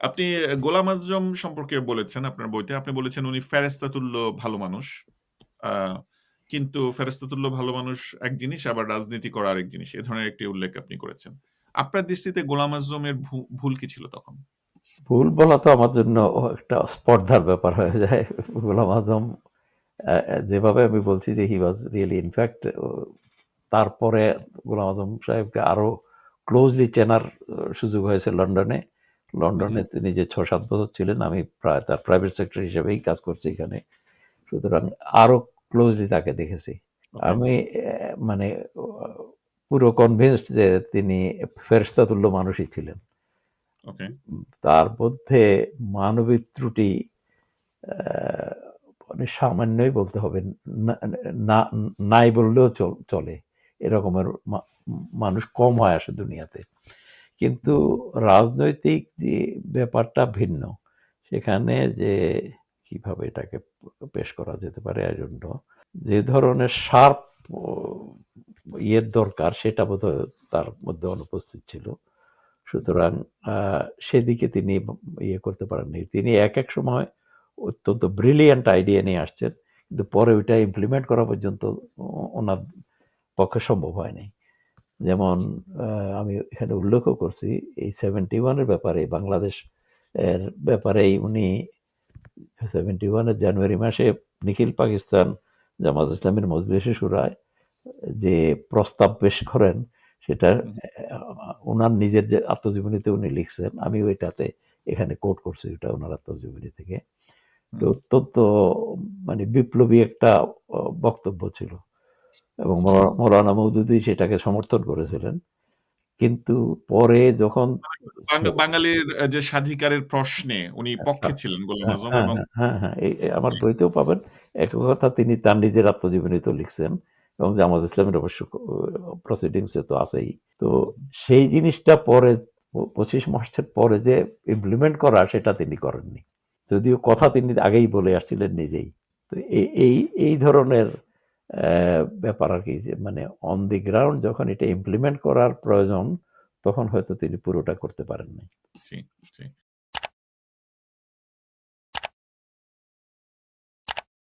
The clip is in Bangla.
আপনি গোলাম আযম সম্পর্কে বলেছেন আপনার বইতে। আপনি বলেছেন উনি ফেরেশতাতুল্য ভালো মানুষ। কিন্তু ফেরেশতাতুল্য ভালো মানুষ এক জিনিস, আবার রাজনীতি করা আরেক জিনিস। এ ধরনের একটি উল্লেখ আপনি করেছেন। আপনার দৃষ্টিতে গোলাম আযমের ভু ভুল কি ছিল তখন? ভুল বলা তো আমার জন্য একটা স্পর্ধার ব্যাপার হয়ে যায়। গোলাম অ্যা যেভাবে আমি বলছি যে হি ওয়াজ রিয়েলি ইনফ্যাক্ট তারপরে গোলাম আজম সাহেবকে আরও ক্লোজলি চেনার সুযোগ হয়েছে লন্ডনে। লন্ডনে তিনি যে ৬-৭ বছর ছিলেন আমি প্রায় তার প্রাইভেট সেক্টর হিসেবেই কাজ করছি এখানে। সুতরাং আরও ক্লোজলি তাকে দেখেছি। আমি মানে পুরো কনভিন্সড যে তিনি ফেরেশতাতুল্য মানুষই ছিলেন। তার মধ্যে মানবিক ত্রুটি মানে সামান্যই বলতে হবে। নাই বললেও চলে। এরকমের মানুষ কম হয় আসে দুনিয়াতে। কিন্তু রাজনৈতিক যে ব্যাপারটা ভিন্ন। সেখানে যে কীভাবে এটাকে পেশ করা যেতে পারে don't know, যে ধরনের শার্প ইয়ের দরকার সেটা বোধহয় তার মধ্যে অনুপস্থিত ছিল। সুতরাং সেদিকে তিনি ইয়ে করতে পারেননি। তিনি এক এক সময় অত্যন্ত ব্রিলিয়ান্ট আইডিয়া নিয়ে আসছেন। কিন্তু পরে ওইটা ইমপ্লিমেন্ট করা পর্যন্ত ওনার পক্ষে সম্ভব হয়নি। যেমন আমি এখানে উল্লেখও করছি এই সেভেন্টি ওয়ানের ব্যাপারে বাংলাদেশ এর ব্যাপারেই উনি সেভেন্টি ওয়ানের জানুয়ারি মাসে নিখিল পাকিস্তান জামাত ইসলামের মজলিসে শুরায় যে প্রস্তাব পেশ করেন সেটা উনার নিজের যে আত্মজীবনীতে উনি লিখছেন। আমি ওইটাতে এখানে কোট করছি ওটা ওনার আত্মজীবনী থেকে। তো অত্যন্ত মানে বিপ্লবী একটা বক্তব্য ছিল। এবং মৌলানা মওদুদী সেটাকে সমর্থন করেছিলেন। কিন্তু পরে যখন বাঙালির যে স্বাধিকারের প্রশ্নে উনি পক্ষে ছিলেন গোলাম হ্যাঁ, হ্যাঁ, এবং হ্যাঁ, আমার বইতেও পাবেন। একই কথা তিনি তার নিজের আত্মজীবনীতেও লিখছেন। এবং জামাত ইসলামের অবশ্য প্রসিডিংস তো আছেই। তো। সেই জিনিসটা পরে পঁচিশ ২৫ মার্চের পরে যে ইমপ্লিমেন্ট করা সেটা তিনি করেননি। যদিও কথা তিনি আগেই বলে আসছিলেন নিজেই। তো এই এই ধরনের ব্যাপার আরকি যে মানে অন দি গ্রাউন্ড যখন এটা ইমপ্লিমেন্ট করার প্রয়োজন, তখন হয়তো তিনি পুরোটা করতে পারেন জি।